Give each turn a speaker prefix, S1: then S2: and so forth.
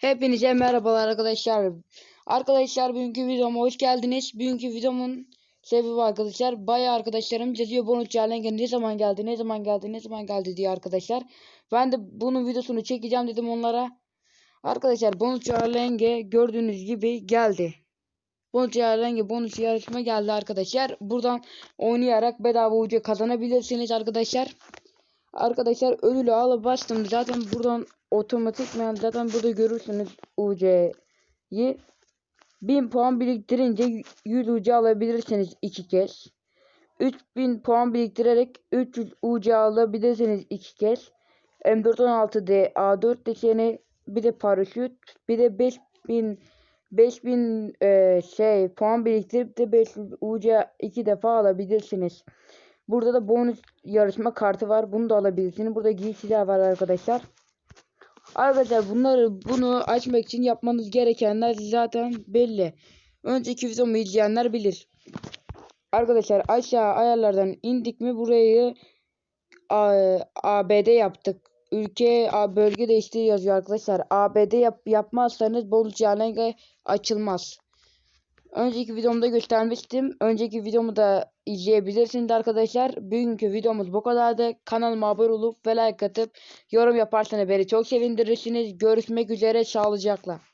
S1: Hepinize merhabalar arkadaşlar. Arkadaşlar bugünkü videoma hoş geldiniz. Bugünkü videomun sebebi arkadaşlar bayağı arkadaşlarım yazıyor bonus challenge ne zaman geldi ne zaman geldi ne zaman geldi diye arkadaşlar. Ben de bunun videosunu çekeceğim dedim onlara. Arkadaşlar bonus challenge gördüğünüz gibi geldi. Bonus challenge bonus yarışma geldi arkadaşlar. Buradan oynayarak bedava ucu kazanabilirsiniz arkadaşlar. Arkadaşlar ödülü alıp bastım. Zaten buradan otomatikman zaten burada görürsünüz UC'yi. 1000 puan biriktirince 100 UC alabilirsiniz iki kez. 3000 puan biriktirerek 300 UC alabilirsiniz iki kez. M416D A4 deseni bir de paraşüt bir de 5000 5000 e, şey puan biriktirip de 500 UC iki defa alabilirsiniz. Burada da bonus yarışma kartı var. Bunu da alabilirsiniz. Burada giysiler var arkadaşlar. Arkadaşlar bunları bunu açmak için yapmanız gerekenler zaten belli. Önceki videomu izleyenler bilir. Arkadaşlar aşağı ayarlardan indik mi burayı ABD yaptık. Ülke A, bölge değiştiği yazıyor arkadaşlar. ABD yap, yapmazsanız bonus challenge açılmaz. Önceki videomda göstermiştim. Önceki videomu da izleyebilirsiniz arkadaşlar. Bugünkü videomuz bu kadardı. Kanalıma abone olup ve like atıp yorum yaparsanız beni çok sevindirirsiniz. Görüşmek üzere sağlıcakla.